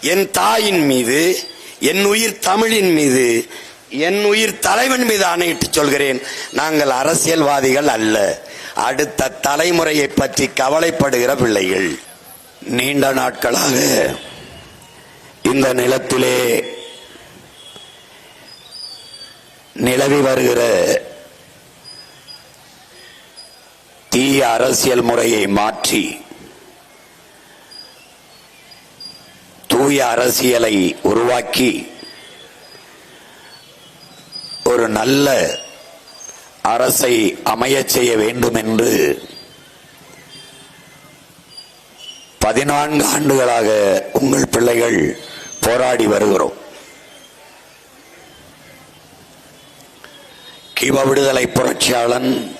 என் தாயின் மீது என் உயிர் தமிழின் மீது என் உயிர் தலைவன் மீது ஆணையிட்டு சொல்கிறேன். நாங்கள் அரசியல்வாதிகள் அல்ல. அடுத்த தலைமுறையை பற்றி கவலைப்படுகிற பிள்ளைகள். நீண்ட நாட்களாக இந்த நிலத்திலே நிலவி வருகிற தீய அரசியல் முறையை மாற்றி தூய அரசியலை உருவாக்கி ஒரு நல்ல அரசை அமையச் செய்ய வேண்டும் என்று பதினான்கு ஆண்டுகளாக உங்கள் பிள்ளைகள் போராடி வருகிறோம். கிவ விடுதலை புரட்சியாளன்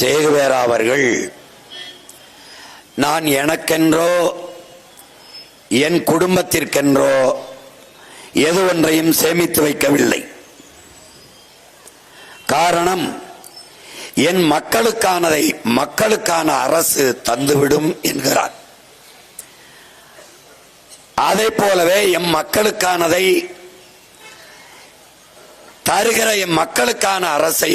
சேகுவேரா அவர்கள் நான் எனக்கென்றோ என் குடும்பத்திற்கென்றோ எது ஒன்றையும் சேமித்து வைக்கவில்லை. காரணம் என் மக்களுக்கானதை மக்களுக்கான அரசு தந்துவிடும் என்கிறார். அதை போலவே எம் மக்களுக்கானதை தருகிற எம் மக்களுக்கான அரசை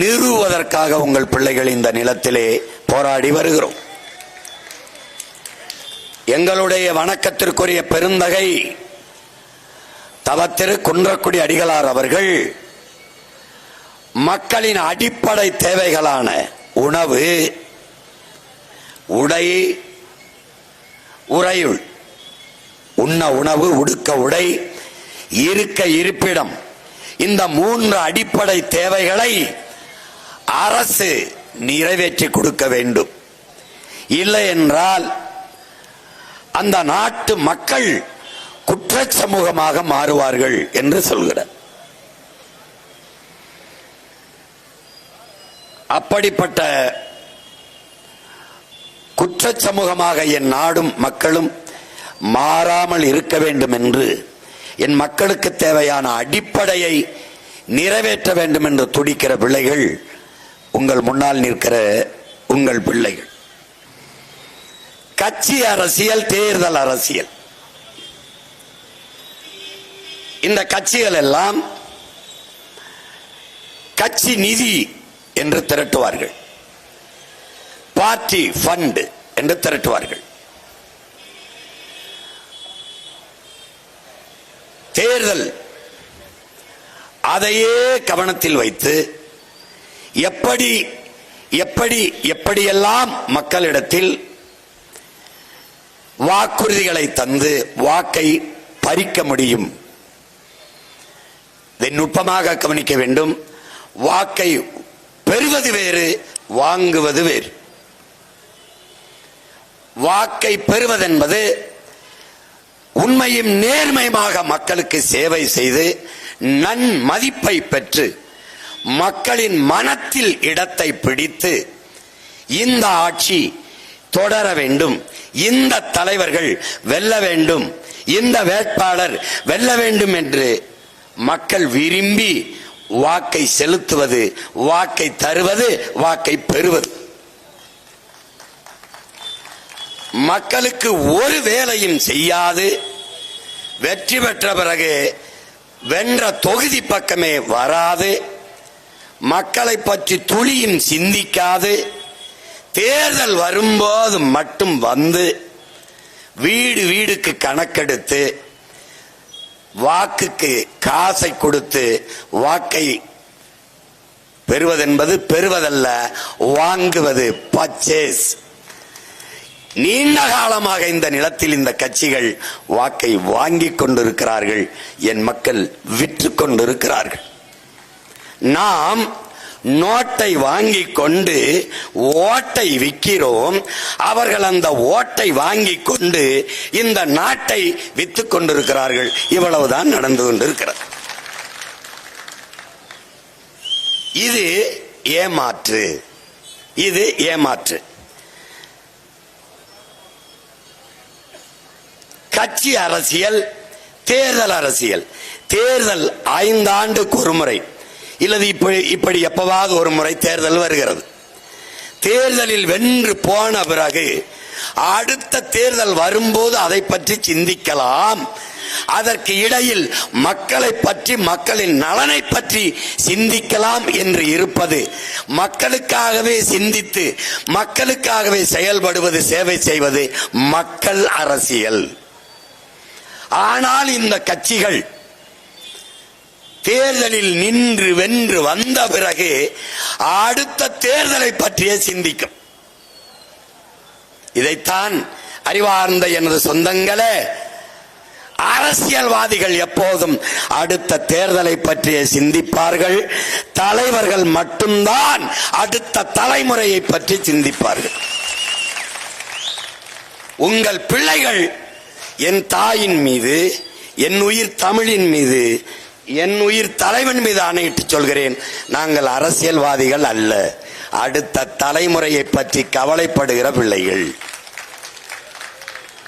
நிறுவுவதற்காக உங்கள் பிள்ளைகள் இந்த நிலத்திலே போராடி வருகிறோம். எங்களுடைய வணக்கத்திற்குரிய பெருந்தகை தவத்திரு குன்றக்குடி அடிகளார் அவர்கள் மக்களின் அடிப்படை தேவைகளான உணவு உடை உறையுள் உண்ண உணவு உடுக்க உடை இருக்க இருப்பிடம் இந்த மூன்று அடிப்படை தேவைகளை அரசு நிறைவேற்றி கொடுக்க வேண்டும். இல்லை என்றால் அந்த நாட்டு மக்கள் குற்றச் சமூகமாக மாறுவார்கள் என்று சொல்கிறார். அப்படிப்பட்ட குற்றச் சமூகமாக என் நாடும் மக்களும் மாறாமல் இருக்க வேண்டும் என்று என் மக்களுக்கு தேவையான அடிப்படையை நிறைவேற்ற வேண்டும் என்று துடிக்கிற பிள்ளைகள் உங்கள் முன்னால் நிற்கிற உங்கள் பிள்ளைகள். கட்சி அரசியல் தேர்தல் அரசியல். இந்த கட்சிகள் எல்லாம் கட்சி நிதி என்று திரட்டுவார்கள். பார்ட்டி ஃபண்ட் என்று திரட்டுவார்கள். தேர்தல் அதையே கவனத்தில் வைத்து எப்படி எப்படி எப்படியெல்லாம் மக்களிடத்தில் வாக்குறுதிகளை தந்து வாக்கை பறிக்க முடியும். இதை நுட்பமாக கவனிக்க வேண்டும். வாக்கை பெறுவது வேறு வாங்குவது வேறு. வாக்கை பெறுவதென்பது உண்மையும் நேர்மையுமாக மக்களுக்கு சேவை செய்து நன் மதிப்பை பெற்று மக்களின் மனத்தில் இடத்தை பிடித்து இந்த ஆட்சி தொடர வேண்டும். இந்த தலைவர்கள் வெல்ல வேண்டும். இந்த வேட்பாளர் வெல்ல வேண்டும் என்று மக்கள் விரும்பி வாக்கை செலுத்துவது வாக்கை தருவது வாக்கை பெறுவது. மக்களுக்கு ஒரு வேலையும் செய்யாது. வெற்றி பெற்ற பிறகு வென்ற தொகுதி பக்கமே வராது. மக்களை பற்றி துளியும் சிந்திக்காது. தேர்தல் வரும்போது மட்டும் வந்து வீடு வீடுக்கு கணக்கெடுத்து வாக்குக்கு காசை கொடுத்து வாக்கை பெறுவதென்பது பெறுவதல்ல வாங்குவது பர்ச்சேஸ் நீண்ட காலமாக இந்த நிலத்தில் இந்த கட்சிகள் வாக்கை வாங்கிக் கொண்டிருக்கிறார்கள். என் மக்கள் விற்று கொண்டிருக்கிறார்கள். நாம் நோட்டை வாங்கி கொண்டு ஓட்டை விற்கிறோம். அவர்கள் அந்த ஓட்டை வாங்கி கொண்டு இந்த நாட்டை வித்து கொண்டிருக்கிறார்கள். இவ்வளவுதான் நடந்து கொண்டிருக்கிறது. இது ஏமாற்று. இது ஏமாற்று. கட்சி அரசியல் தேர்தல் அரசியல். தேர்தல் ஐந்தாண்டுக்கு ஒரு முறை இல்லது இப்படி இப்படி எப்பவாவது ஒரு முறை தேர்தல் வருகிறது. தேர்தலில் வென்று போன பிறகு அடுத்த தேர்தல் வரும்போது அதை பற்றி சிந்திக்கலாம். அதற்கு இடையில் மக்களை பற்றி மக்களின் நலனை பற்றி சிந்திக்கலாம் என்று இருப்பது மக்களுக்காகவே சிந்தித்து மக்களுக்காகவே செயல்படுவது சேவை செய்வது மக்கள் அரசியல். ஆனால் இந்த கட்சிகள் தேர்தலில் நின்று வென்று வந்த பிறகு அடுத்த தேர்தலை பற்றியே சிந்திக்கும். இதைத்தான் அறிவார்ந்த எனது சொந்தங்களே அரசியல்வாதிகள் எப்போதும் அடுத்த தேர்தலை பற்றிய சிந்திப்பார்கள். தலைவர்கள் மட்டும்தான் அடுத்த தலைமுறையை பற்றி சிந்திப்பார்கள். உங்கள் பிள்ளைகள் என் தாயின் மீது என் உயிர் தமிழின் மீது என் உயிர் தலைவன் மீது ஆணையிட்டு சொல்கிறேன். நாங்கள் அரசியல்வாதிகள் அல்ல. அடுத்த தலைமுறையை பற்றி கவலைப்படுகிற பிள்ளைகள்.